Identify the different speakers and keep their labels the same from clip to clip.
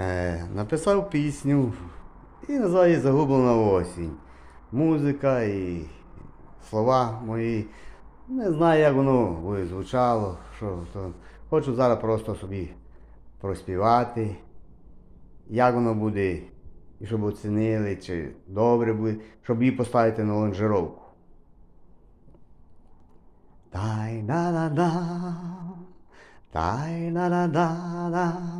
Speaker 1: Е, написав пісню і називає Загублена осінь. Музика і слова мої. Не знаю, як воно буде звучало. Що, то. Хочу зараз просто собі проспівати. Як воно буде, і щоб оцінили, чи добре буде, щоб її поставити на лонжировку. Тай на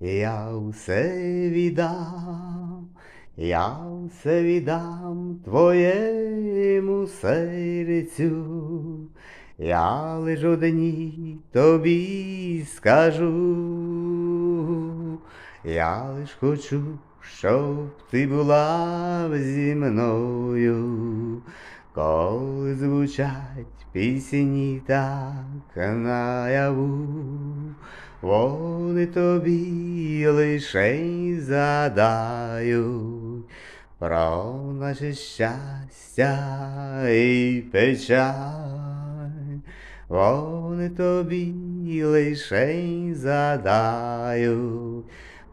Speaker 1: я все віддам, я все віддам твоєму серцю, я лиш одній тобі скажу, я лиш хочу, щоб ти була зі мною, коли звучать пісні так наяву. Вони тобі лише задають про наше щастя і печаль. Вони тобі лише задають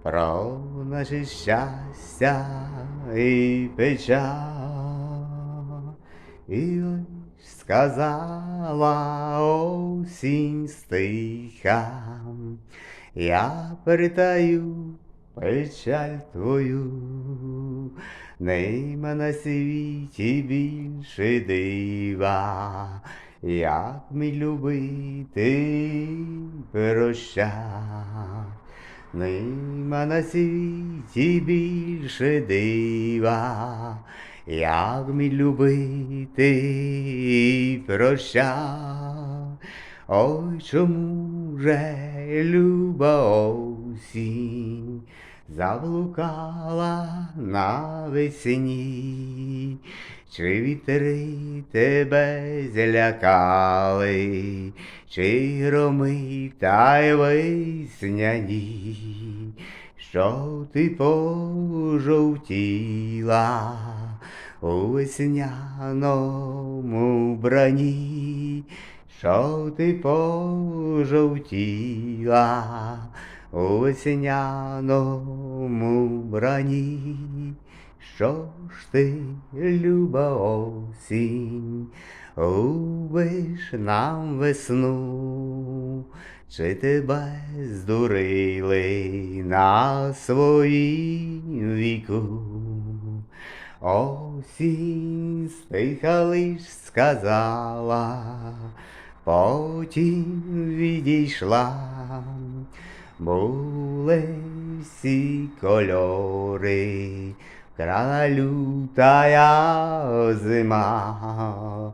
Speaker 1: про наше щастя і печаль. І сказала осінь стихам, я перетаю печаль твою, нема на світі більше дива, як мій любити прощай. Нема на світі більше дива, як мій любити прощай. Ой, чому же люба осінь заблукала навесні, чи вітри тебе злякали, чи громи та й весняні, що ти пожовтіла у весняному брані, що ти пожовтіла у весняному брані, що ж ти, люба осінь, губиш нам весну, чи тебе здурили на своїм віку? Осінь стиха лиш сказала, потім відійшла, були всі кольори, вкрала лютая зима,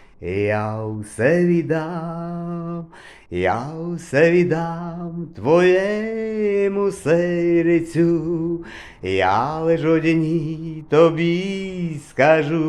Speaker 1: Я все віддам, я все віддам твоєму серцю, я лиш одній тобі скажу.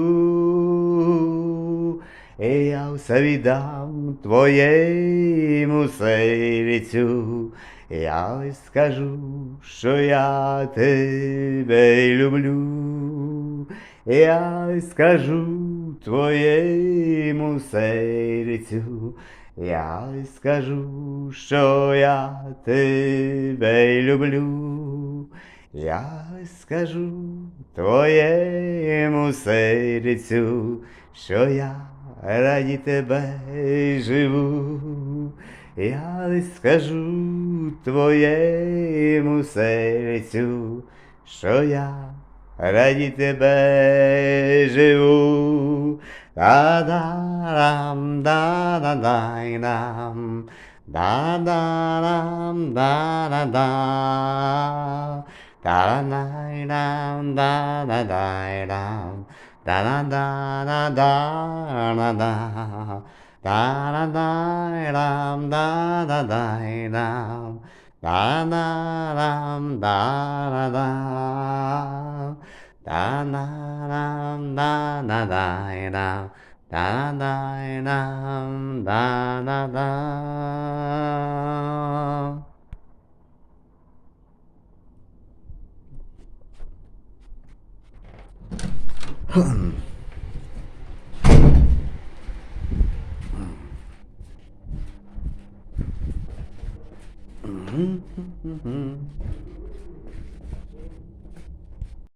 Speaker 1: Я все віддам твоєму серцю, я лиш скажу, що я тебе люблю. Я скажу твоєму серцю, Я скажу, що я тебе люблю. Я скажу твоєму серцю, що я раді тебе живу. Я скажу твоєму серцю, що я раді тебе живу. Da da dam da da da. da da da da da da da da da da da Da da da da da da da da da da da da Da da da dam da da dam da na na na na da da da da na da na da Mm-hmm.